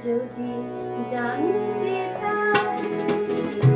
যদি জানতে চাও